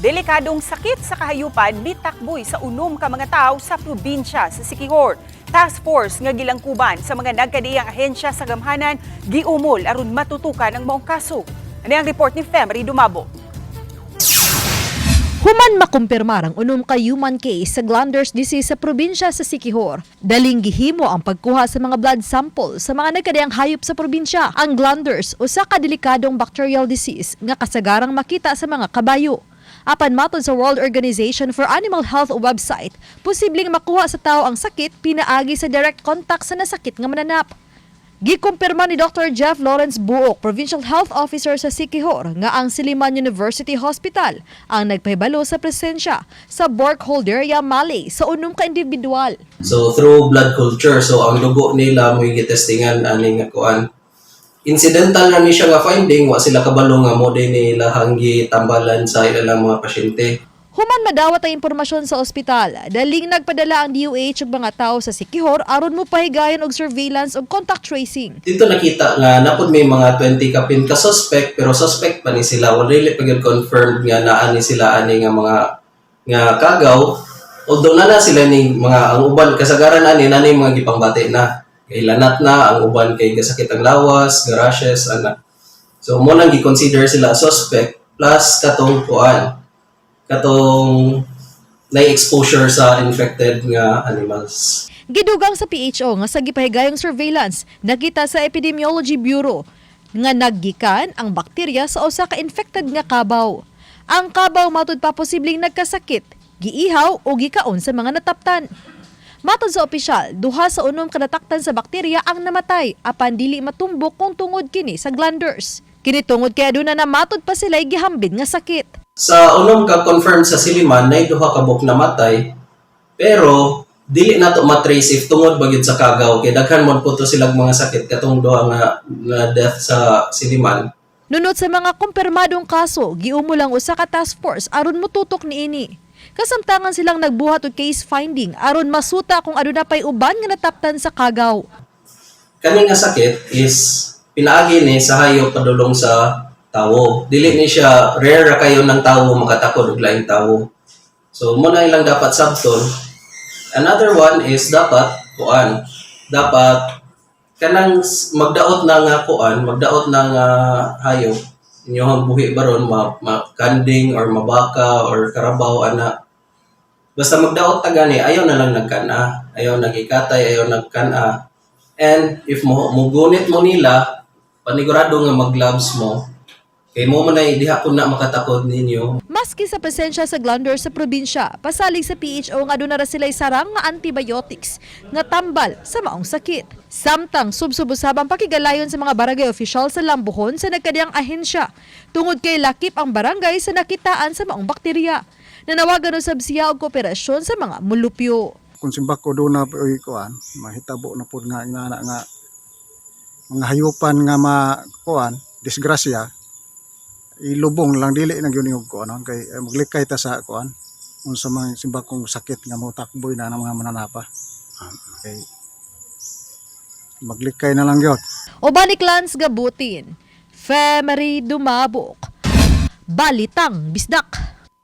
Delikadong sakit sa kahayupan bitakboy sa unom ka mga tao sa probinsya sa Sikihor. Task Force nga gilangkuban sa mga nagkadiyang ahensya sa gamhanan giumol aron matutukan ang maong kaso. Ano ang report ni Femery Dumabo? Human makumpirmar ang unom ka human case sa glanders disease sa probinsya sa Sikihor. Daling gihimo ang pagkuha sa mga blood sample sa mga nagkadayang hayop sa probinsya. Ang glanders usa ka delikadong bacterial disease nga kasagarang makita sa mga kabayo. Apan matod sa World Organization for Animal Health website, posibleng makuha sa tao ang sakit pinaagi sa direct contact sa nasakit nga mananap. Gikumpirma ni Dr. Jeff Lawrence Buok, Provincial Health Officer sa Sikihor, nga ang Siliman University Hospital ang nagpahibalo sa presensya sa Borkholderia Malay sa unom ka individual. So through blood culture, so ang dugo nila mo gitestingan ani nga kuan. Incidental na ni siya nga finding, wa sila kabalo nga mo din nila hanggi tambalan sa ilang mga pasyente. Human madawat ang impormasyon sa ospital, daling nagpadala ang DOH ug mga tao sa Sikihor aron mo pahigayon og surveillance ug contact tracing. Dito nakita nga napod may mga 20 kapin ka suspect pero suspect pa ni sila wala really pa confirmed nga naa ni sila ani nga mga nga kagaw although na na sila ni mga ang uban kasagaran ani na ni mga gipangbati na kay lanat na ang uban kay gasakit ang lawas garashes ana so mo nang gi-consider sila suspect plus katong kuan katong na exposure sa infected nga animals Gidugang sa PHO nga sa gipahigayong surveillance, nakita sa Epidemiology Bureau nga naggikan ang bakterya sa usa ka infected nga kabaw. Ang kabaw matud pa posibleng nagkasakit, giihaw o gikaon sa mga nataptan. Matod sa opisyal, duha sa unom kanataktan sa bakterya ang namatay apan dili matumbok kung tungod kini sa glanders. Kini tungod kay aduna na matod pa sila gihambin nga sakit. sa unom ka confirmed sa Siliman na duha ka buok namatay pero dili nato matrace if tungod bagid sa kagaw kay daghan mo po to silang mga sakit katong duha nga, nga death sa Siliman Nunod sa mga kumpirmadong kaso, giumo lang usa ka task force aron mututok niini. Kasamtangan silang nagbuhat og case finding aron masuta kung aduna pay uban nga nataptan sa kagaw. kani nga sakit is pinaagi ni sa hayop padulong sa tawo. Dili ni siya rare ra kayo ng tawo makatakod og laing tawo. So mo na ilang dapat sabton. Another one is dapat kuan. Dapat kanang magdaot na nga kuan magdaot na nga hayop inyong buhi baron ma, ma kanding or mabaka or karabaw ana? Basta magdaot ta gani ayaw na lang nagkana. Ayaw nagikatay ayaw nagkana. And if mo mugunit mo nila panigurado nga mag-gloves mo kay mo man ay diha ko na makatakod ninyo Maski sa presensya sa glandor sa probinsya, pasalig sa PHO nga aduna ra sila'y sarang nga antibiotics nga tambal sa maong sakit. Samtang subsubusabang pakigalayon sa mga barangay official sa Lambuhon sa nagkadiyang ahensya, tungod kay lakip ang barangay sa nakitaan sa maong bakterya. Nanawagan usab siya og kooperasyon sa mga mulupyo. kung simbak ko doon na oy kuan mahitabo na pud nga nga nga mga hayupan nga ma kuan disgrasya ilubong lang dili na gyud yung kuan ano, kay eh, maglikay ta sa kuan. Unsa man simbak kong sakit nga mo takboy na ng mga mananapa. Kay maglikay na lang gyud. O Lance Gabutin, Femery Dumabok, Balitang Bisdak.